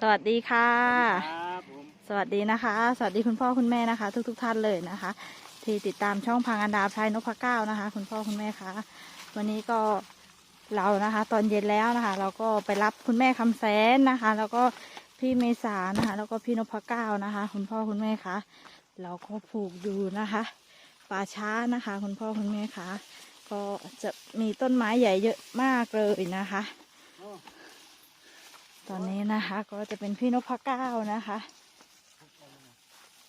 สวัสดีค่ะสวัสดีนะคะ สวัสดีคุณพ่อคุณแม่นะคะ ทุกๆทท่านเลยนะคะ ที่ติดตามช่องพังอันดาพายนพเก้านะคะ คุณพ่อคุณแม่คะวันนี้ก็เรานะคะ ตอนเย็นแล้วนะคะ เราก็ไปรับคุณแม่คำแสนนะคะ แล้วก็พี่เมษานะคะ แล้วก็พี่นพเก้านะคะ คุณพ่อคุณแม่คะเราก็ผูกอยู่นะคะป่าช้านะคะ คุณพ่อคุณแม่คะก็จะมีต้นไม้ใหญ่เยอะมากเลยนะคะ ตอนนี้นะคะ ก็จะเป็นพี่นพเก้านะคะ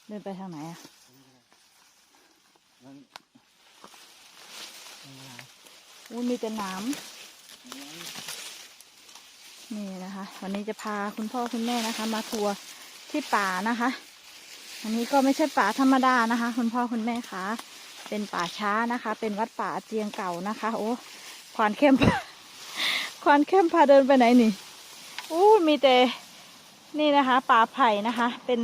เดินไปทางไหนอะอุ้ยมีแต่น้ำนี่นะคะ วันนี้จะพาคุณพ่อคุณแม่นะคะ มาทัวร์ที่ป่านะคะ อันนี้ก็ไม่ใช่ป่าธรรมดานะคะ คุณพ่อคุณแม่คะเป็นป่าช้านะคะ เป็นวัดป่าเจียงเก่านะคะ โอ้ควานเข้มควานเข้มพาเดินไปไหนนี่ อู้มีแต่นี่นะคะป่าไผ่นะคะ เป็น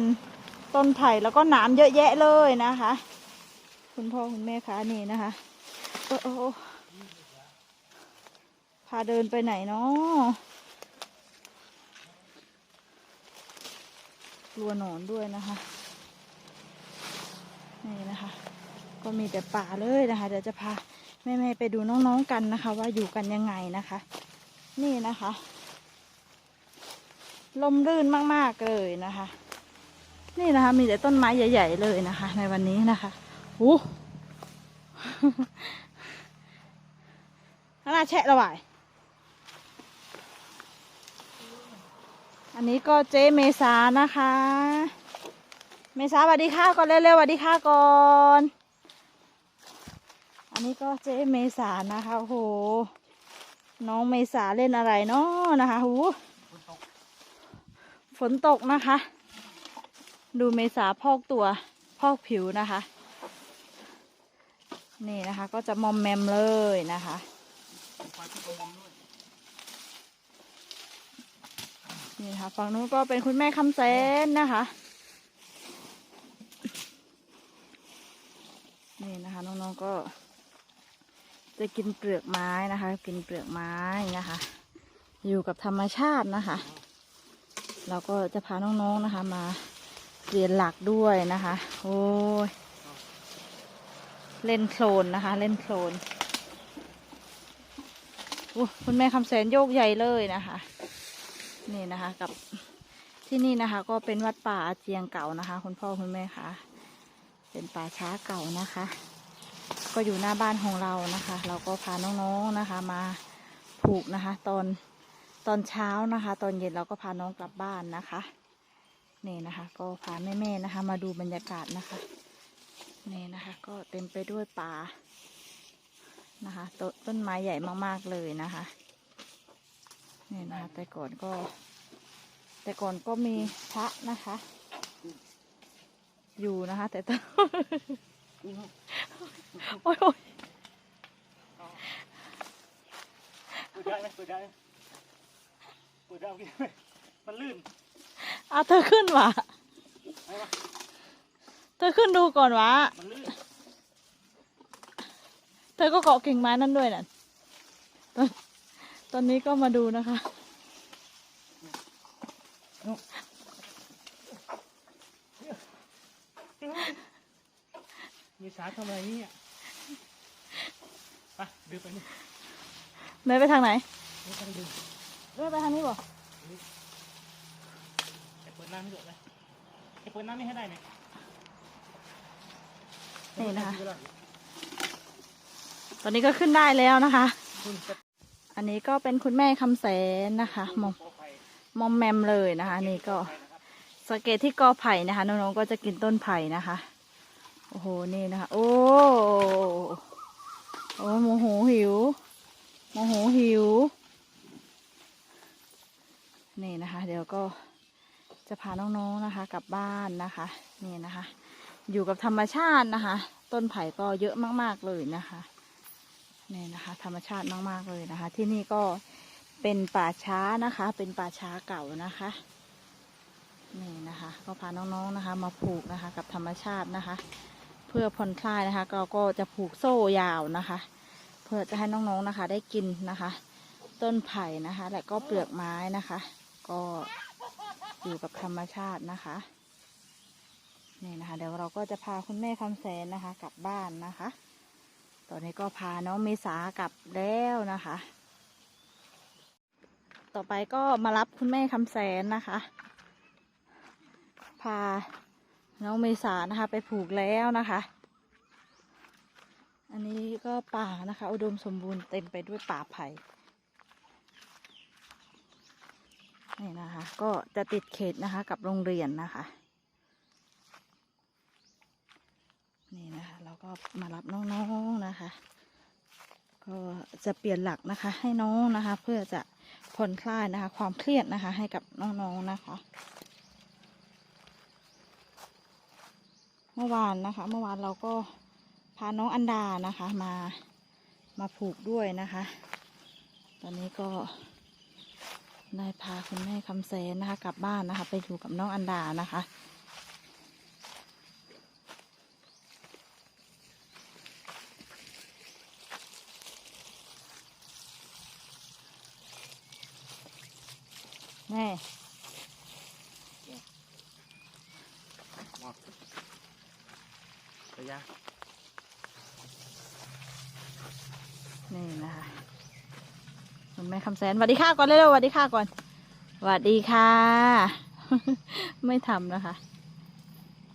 ต้นไผ่แล้วก็น้ำเยอะแยะเลยนะคะ คุณพ่อคุณแม่คะนี่นะคะโอ้โอพาเดินไปไหนเนาะกลัวหนอนด้วยนะคะ นี่นะคะ ก็มีแต่ป่าเลยนะคะ เดี๋ยวจะพาแม่ๆไปดูน้องๆกันนะคะ ว่าอยู่กันยังไงนะคะ นี่นะคะ ลมรื่นมากๆเลยนะคะ นี่นะคะ มีแต่ต้นไม้ใหญ่ ๆ เลยนะคะ ในวันนี้นะคะอู้น่าแชะระบาย อันนี้ก็เจ๊เมษานะคะ เมษาสวัสดีค่ะก่อนเร็วๆสวัสดีค่ะก่อน อันนี้ก็เจ๊เมษานะคะโหน้องเมษาเล่นอะไรเนาะนะคะโห ฝนตกนะคะ ดูเมษาพอกตัวพอกผิวนะคะ นี่นะคะก็จะมอมแมมเลยนะคะนี่ค่ะฝั่งนู้นก็เป็นคุณแม่คำแสนนะคะ นี่นะคะน้องๆก็จะกินเปลือกไม้นะคะ กินเปลือกไม้นะคะ อยู่กับธรรมชาตินะคะ เราก็จะพาน้องๆนะคะ มาเรียนหลักด้วยนะคะ โอ้ยเล่นโคลนนะคะ เล่นโคลนคุณแม่คำแสนโยกใหญ่เลยนะคะ นี่นะคะกับที่นี่นะคะ ก็เป็นวัดป่าอาเจียงเก่านะคะ คุณพ่อคุณแม่คะเป็นป่าช้าเก่านะคะ ก็อยู่หน้าบ้านของเรานะคะ เราก็พาน้องๆนนะคะ มาผูกนะคะ ตอน ตอนเช้านะคะ ตอนเย็นเราก็พาน้องกลับบ้านนะคะนี่นะคะ ก็พาแม่ๆนะคะ มาดูบรรยากาศนะคะนี่นะคะ ก็เต็มไปด้วยป่านะคะตต้นไม้ใหญ่มากๆเลยนะคะนี่นะคะ แต่ก่อนก็ แต่ก่อนก็มีพระนะคะ อยู่นะคะ แต่ตอนโอ้ยโอ้ย แล้วมันลื่นเอาเธอขึ้นวะเธอขึ้นดูก่อนวะเธอก็เกาะกิ่งไม้นั่นด้วยน่ะตอนตอนนี้ก็มาดูนะคะ มีสาทำอะไรเนี่ะไปดูไปนี่ไหนไปทางไหน ไม่ต้ดึ เลื่อนไปทางนี้บ่แต่เปิดน้ำให้ดูเลยไอ้เปิดน้ำไม่ให้ได้ไหมนี่นะคะ ตอนนี้ก็ขึ้นได้แล้วนะคะ อันนี้ก็เป็นคุณแม่คำแสนนะคะมอมมอมแมมเลยนะคะนี่ก็สังเกตที่กอไผ่นะคะ น้องๆก็จะกินต้นไผ่นะคะ โอ้โหนี่นะคะ โอ้โอ้โมโหหิวโมโหหิว นี่นะคะ เดี๋ยวก็จะพาน้องๆนนะคะ กลับบ้านนะคะ นี่นะคะ อยู่กับธรรมชาตินะคะ ต้นไผ่ก็เยอะมากๆเลยนะคะนี่นะคะ ธรรมชาติมากๆเลยนะคะ ที่นี่ก็เป็นป่าช้านะคะ เป็นป่าช้าเก่านะคะนี่นะคะ ก็พาน้องๆนะคะ มาผูกนะคะ กับธรรมชาตินะคะ เพื่อผ่อนคลายนะคะเราก็จะผูกโซ่ยาวนะคะ เพื่อจะให้น้องๆนะคะ ได้กินนะคะ ต้นไผ่นะคะ และก็เปลือกไม้นะคะ ก็อยู่กับธรรมชาตินะคะนี่นะคะ เดี๋ยวเราก็จะพาคุณแม่คำแสนนะคะ กลับบ้านนะคะ ตอนนี้ก็พาน้องเมษากลับแล้วนะคะ ต่อไปก็มารับคุณแม่คำแสนนะคะ พาน้องเมษานะคะ ไปผูกแล้วนะคะ อันนี้ก็ป่านะคะ อุดมสมบูรณ์เต็มไปด้วยป่าไผ่ นี่นะคะ ก็จะติดเขตนะคะกับโรงเรียนนะคะ นี่นะคะเราก็มารับน้องๆนะคะ ก็จะเปลี่ยนหลักนะคะ ให้น้องนะคะ เพื่อจะผ่อนคลายนะคะ ความเครียดนะคะ ให้กับน้องๆนะคะ เมื่อวานนะคะ เมื่อวานเราก็พาน้องอันดานะคะมามาผูกด้วยนะคะ ตอนนี้ก็ ได้พาคุณแม่คำแสนนะคะ กลับบ้านนะคะ ไปอยู่กับน้องอันดานะคะแม่ระยะนี่นะคะ คุณแม่คำแสนสวัสดีค่ะก่อนเร็วๆสวัสดีค่ะก่อนสวัสดีค่ะ ไม่ทำนะคะ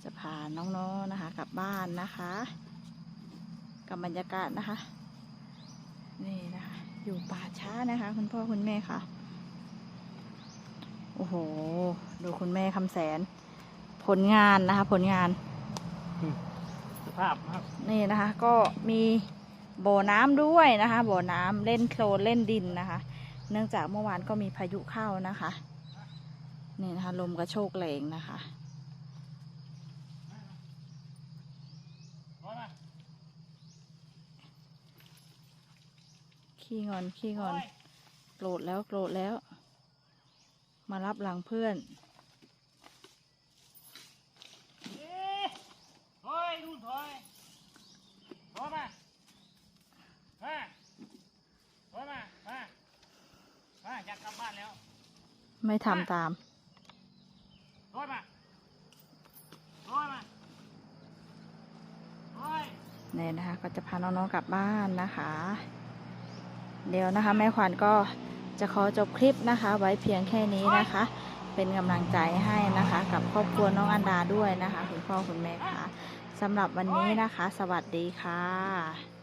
จะพาน้องๆนะคะ กลับบ้านนะคะ กับบรรยากาศนะคะ นี่นะคะ อยู่ป่าช้านะคะ คุณพ่อคุณแม่ค่ะ โอ้โห ดูคุณแม่คำแสน ผลงานนะคะ ผลงานสภาพครับ นี่นะคะ ก็มี บ่อน้ำด้วยนะคะ บ่อน้ำเล่นโคลนเล่นดินนะคะ เนื่องจากเมื่อวานก็มีพายุเข้านะคะนี่นะคะลมกระโชกแรงนะคะขี้งอนขี้งอนโกรธแล้วโกรธแล้ว มารับหลังเพื่อนเอ๊ะถอยนู่นถอยถอยมามามาอยากกลับบ้านแล้ว ไม่ทำตามถอยมาถอยมาถอยเนี่ยนะคะ ก็จะพาน้องๆกลับบ้านนะคะ เดี๋ยวนะคะ แม่ขวัญก็จะขอจบคลิปนะคะ ไว้เพียงแค่นี้นะคะ เป็นกำลังใจให้นะคะ กับครอบครัวน้องอันดาด้วยนะคะ คุณพ่อคุณแม่ค่ะสำหรับวันนี้นะคะ สวัสดีค่ะ